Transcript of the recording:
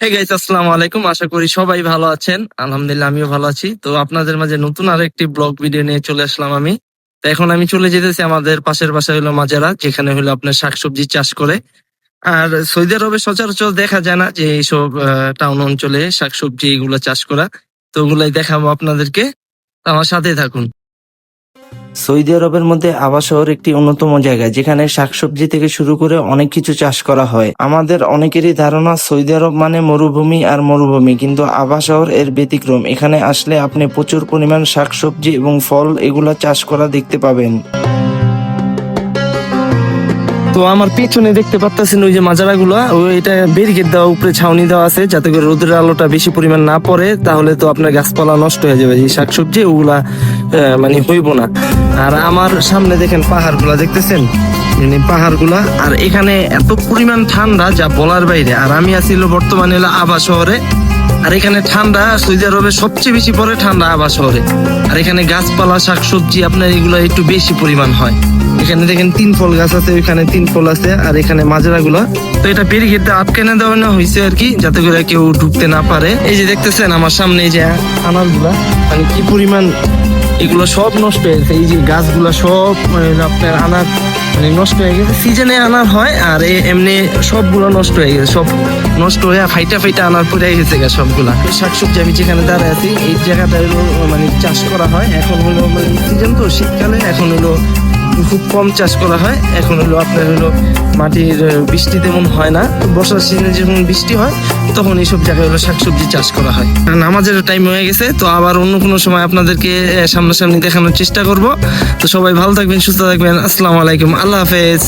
Hey guys আসসালামু আলাইকুম। আশা করি সবাই ভালো আছেন। আলহামদুলিল্লাহ, আমিও ভালো আছি। তো আপনাদের মাঝে নতুন আরেকটি ব্লগ ভিডিও নিয়ে চলে আসলাম আমি। তো এখন আমি চলে যেতেছি আমাদের পাশের বাসায় হলো মাজারা, যেখানে হলো আপনার শাকসবজি চাষ করে। আর সৌদি আরবে সচরাচর দেখা যায় না যে এইসব টাউন অঞ্চলে শাকসবজি এগুলো চাষ করা। তো ওগুলাই দেখাবো আপনাদেরকে। আমার সাথে থাকুন। সৌদি আরবের মধ্যে আবা শহর একটি অন্যতম জায়গা, যেখানে শাকসবজি থেকে শুরু করে অনেক কিছু চাষ করা হয়। আমাদের অনেকেরই ধারণা সৌদি আরব মানে মরুভূমি আর মরুভূমি, কিন্তু আবা শহর এর ব্যতিক্রম। এখানে আসলে আপনি প্রচুর পরিমাণ শাকসবজি এবং ফল এগুলা চাষ করা দেখতে পাবেন। তো আমার পিছনে দেখতে পাচ্ছেন ওই যে মাজারা গুলা ওই এটা ব্যারিকেড দেওয়া, উপরে ছাউনি দেওয়া আছে যাতে করে রোদের আলোটা বেশি পরিমাণ না পড়ে, তাহলে তো আপনার গাছপালা নষ্ট হয়ে যাবে, এই শাকসবজি ওগুলা মানে হইব না। আর আমার সামনে দেখেন পাহাড়গুলা দেখতেছেন? মানে পাহাড়গুলা আর এখানে এত পরিমাণ ঠান্ডা যা বলার বাইরে। আর আমি আছি হলো বর্তমানে হলো আবা শহরে। আর এখানে ঠান্ডা সৌদি আরবে সবচেয়ে বেশি পড়ে ঠান্ডা আবা শহরে। আর এখানে গাছপালা, শাকসবজি, আপনার এগুলো একটু বেশি পরিমাণ হয়। এখানে দেখেন তিন ফল গাছ আছে ওইখানে তিন ফল আছে, আর এখানে মাজরা গুলো তো এটা ব্যারিকেডটা আটকানে দেওয়ানো হয়েছে আর কি, যাতে করে কেউ ঢুকতে না পারে। এই যে দেখতেছেন আমার সামনে এই যে আনারগুলা মানে কি পরিমাণ এগুলো সব নষ্ট হয়ে গেছে, এই যে গাছগুলা সব মানে আপনার আনার মানে নষ্ট হয়ে গেছে। সিজনে আনার হয়, আর এমনি সবগুলো নষ্ট হয়ে গেছে, সব নষ্ট হয়ে ফাইটা ফাইটা আনার পরে গেছে গা সবগুলা। শাকসবজি আমি যেখানে দাঁড়ায় আছি, এই জায়গাটা মানে চাষ করা হয়। এখন হলো মানে সিজন তো শীতকালে, এখন হলো খুব কম চাষ করা হয়। এখন হলো আপনার হলো মাটির বৃষ্টি তেমন হয় না। বর্ষার সিজনে যখন বৃষ্টি হয়, তখন এইসব জায়গায় হলো শাকসবজি চাষ করা হয়। নামাজের টাইম হয়ে গেছে, তো আবার অন্য কোনো সময় আপনাদেরকে সামনাসামনি দেখানোর চেষ্টা করব। তো সবাই ভালো থাকবেন, সুস্থ থাকবেন। আসসালামু আলাইকুম। আল্লাহ হাফেজ।